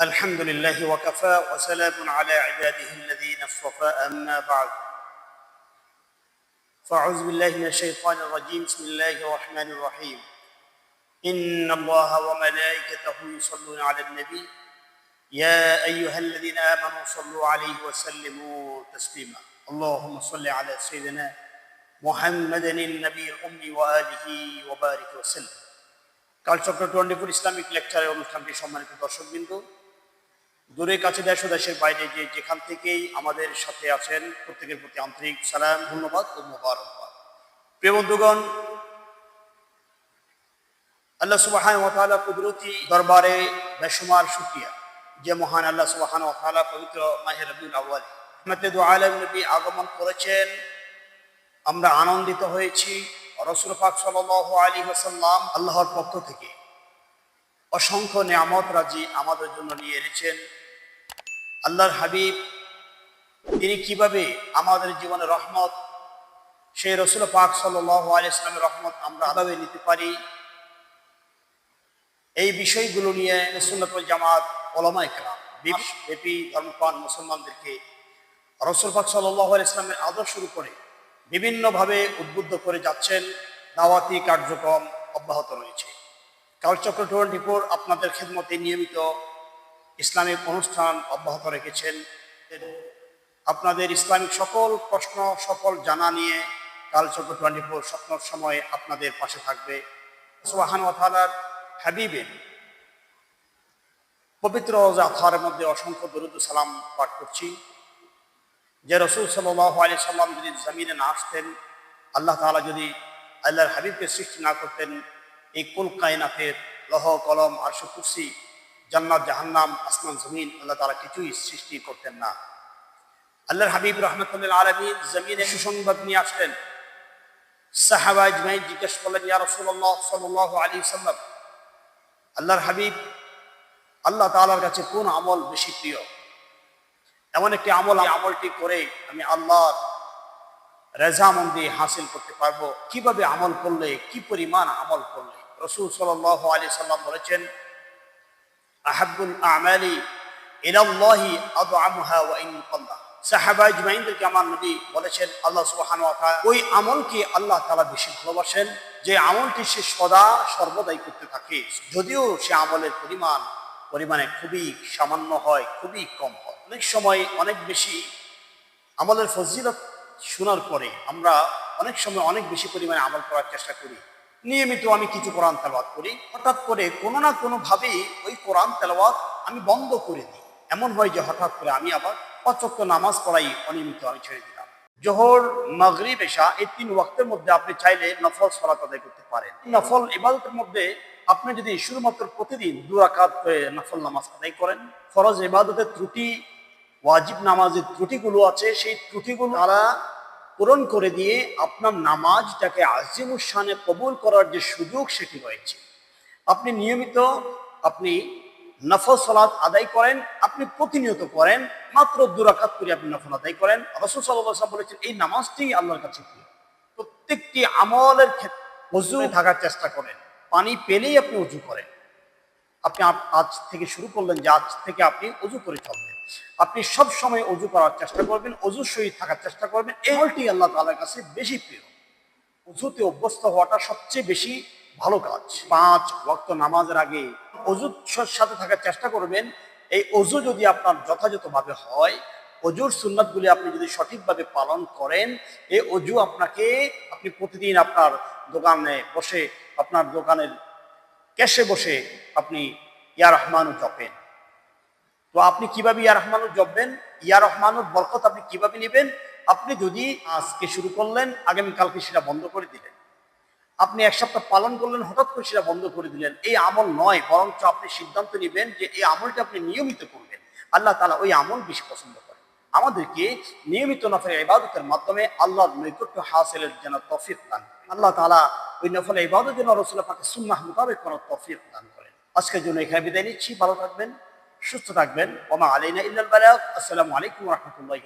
الحمد لله وكفى وسلام على عباده الذين اصطفى أما بعد فأعوذ بالله من الشيطان الرجيم بسم الله الرحمن الرحيم إن الله وملائكته يصلون على النبي يا أيها الذين آمنوا صلوا عليه وسلموا تسليما اللهم صل على سيدنا محمد النبي الأمي وآله وبارك وسلم কালচক্র twenty four Islamic লেকচারের অনুষ্ঠানটি সম্মানিত দর্শকবৃন্দ দূরে কাছে দেশ দেশের বাইরে যে যেখান থেকেই আমাদের সাথে আছেন, প্রত্যেকের প্রতি আন্তরিক সালাম, ধন্যবাদ ও মোবারকবাদ। প্রিয় বন্ধুগণ, আল্লাহ সুবাহান ওয়াতালা কুদরতি দরবারে বেসুমার শুক্রিয়া। যে মহান আল্লাহ সুবাহান ওয়াতালা পবিত্র মাহের রবিউল আউ্য়াল। রহমতেদু আলম নবী আগমন করেছেন। আমরা আনন্দিত হয়েছি। রসুল পাক সাল আলী হাসাল্লাম আল্লাহর পক্ষ থেকে। অসংখ্য নিয়ামত রাজি আমাদের জন্য নিয়ে এনেছেন। আল্লাহর হাবিব, তিনি কীভাবে আমাদের জীবনে রহমত, সেই রসুল পাক সাল আলী ইসলামের রহমত আমরা আলাদা নিতে পারি? এই বিষয়গুলো নিয়ে সুন্নতুল জামাত ওলামা ইকরাম ব্যাপী ধর্মপান মুসলমানদেরকে রসুল পাক সাল্লাহ ইসলামের আদর্শ করে বিভিন্নভাবে উদ্বুদ্ধ করে যাচ্ছেন। দাওয়াতি কার্যক্রম অব্যাহত রয়েছে। কালচক্র টোয়েন্টি ফোর আপনাদের খেদমতে নিয়মিত ইসলামিক অনুষ্ঠান অব্যাহত রেখেছেন। আপনাদের ইসলামিক সকল প্রশ্ন সকল জানা নিয়ে কালচক্র টোয়েন্টি ফোর স্বপ্নর সময় আপনাদের পাশে থাকবে। সোহান ওয়াথালার হাবিবের পবিত্র জাফারের মধ্যে অসংখ্য দরুদ সালাম পাঠ করছি। যে রসুল সাল্লাহ আলি সাল্লাম যদি জমিনে না আসতেন, আল্লাহ তালা যদি আল্লাহর হাবিবকে সৃষ্টি না করতেন এই কুল কায়নাতের লহ, কলম আর সুকুসি জান্নাত, জাহান্নাম, আসমান, জমিন, আল্লাহ তালা কিছুই সৃষ্টি করতেন না। আল্লাহর হাবিব রহমতুল্লাহ আলমী জমিনে সুসংবাদ নিয়ে আসলেন। সাহাবা ইজমাইন জিজ্ঞেস করলেন, ইয়া রসুল্লাহ সাল্লাহ আলী সাল্লাম আল্লাহর হাবিব, আল্লাহ তালার কাছে কোন আমল বেশি প্রিয়? এমন একটি আমল আমলটি করে আমি আল্লাহর রেজামন্দি হাসিল করতে পারব। কীভাবে আমল করলে, কি পরিমাণ আমল করলে? রসুল সাল আলী সাল্লাম বলেছেন আহাবুল থাকে। যদিও সে আমলের পরিমাণ, পরিমাণে খুবই সামান্য হয়, খুবই কম হয়। অনেক সময় অনেক বেশি আমলের ফজিলত শোনার পরে আমরা অনেক সময় অনেক বেশি পরিমাণে আমল করার চেষ্টা করি। নিয়মিত আমি কিছু কোরআন তেলাওয়াত করি। হঠাৎ করে কোনো না কোনোভাবেই ওই কোরআন তেলাওয়াত আমি বন্ধ করে দিই। এমন হয় যে হঠাৎ করে আমি আবার পচক্ত নামাজ পড়াই অনিয়মিত আমি ছেড়ে দিলাম। জোহর, মাগরিব, এশা এই তিন ওয়াক্তের মধ্যে আপনি চাইলে নফল সলাত আদায় করতে পারেন। নফল ইবাদতের মধ্যে আপনি যদি শুধুমাত্র প্রতিদিন দু দুরাকাত নফল নামাজ আদায় করেন, ফরজ ইবাদতের ত্রুটি, ওয়াজিব নামাজের ত্রুটিগুলো আছে, সেই ত্রুটিগুলো তারা পূরণ করে দিয়ে আপনার নামাজটাকে আজিমুসানে কবুল করার যে সুযোগ সেটি রয়েছে। আপনি নিয়মিত আপনি নফল সলাদ আদায় করেন আপনি প্রতিনিয়ত করেন মাত্র দুরাকাত করে আপনি নফল আদায় করেন। রসুল সাল্লাহ বলেছেন এই নামাজটি আল্লাহর কাছে প্রিয়। প্রত্যেকটি আমলের ক্ষেত্রে অজু থাকার চেষ্টা করেন। পানি পেলেই আপনি উজু করেন। আপনি আজ থেকে শুরু করলেন যে আজ থেকে আপনি অজু করে চলবেন। আপনি সব সময় অজু করার চেষ্টা করবেন, অজু সহিত থাকার চেষ্টা করবেন। এই হলটি আল্লাহ তালার কাছে বেশি প্রিয়। অজুতে অভ্যস্ত হওয়াটা সবচেয়ে বেশি ভালো কাজ। পাঁচ ভক্ত নামাজের আগে অজুর সাথে থাকার চেষ্টা করবেন। এই অজু যদি আপনার যথাযথভাবে হয়, অজুর সুন্নাতগুলি আপনি যদি সঠিকভাবে পালন করেন, এই অজু আপনাকে, আপনি প্রতিদিন আপনার দোকানে বসে, আপনার দোকানের ক্যাশে বসে আপনি ইয়া রহমানু জপেন। তো আপনি কীভাবে ইয়া রহমানু জপবেন? ইয়া রহমানুর বরকত আপনি কীভাবে নেবেন? আপনি যদি আজকে শুরু করলেন আগামীকালকে সেটা বন্ধ করে দিলেন। আপনি এক সপ্তাহ পালন করলেন, হঠাৎ করে সেটা বন্ধ করে দিলেন। এই আমল নয়, বরঞ্চ আপনি সিদ্ধান্ত নেবেন যে এই আমলটা আপনি নিয়মিত করবেন। আল্লাহ তালা ওই আমল বেশি পছন্দ করেন। আমাদেরকে নিয়মিত নফল ইবাদতের মাধ্যমে আল্লাহর নৈকট্য হাসিলের যেন তফিক দান আল্লাহ তালা ওই নফল ইবাদত যেন রসুল পাকে সুন্নাহ মোতাবেক কোনো তফিক দান করেন। আজকের জন্য এখানে বিদায় নিচ্ছি। ভালো থাকবেন। সুস্থ থাকবেন ওমা আলাইনা ইল্লাল বালাগ আসসালামু আলাইকুম রহমতুল্লাহ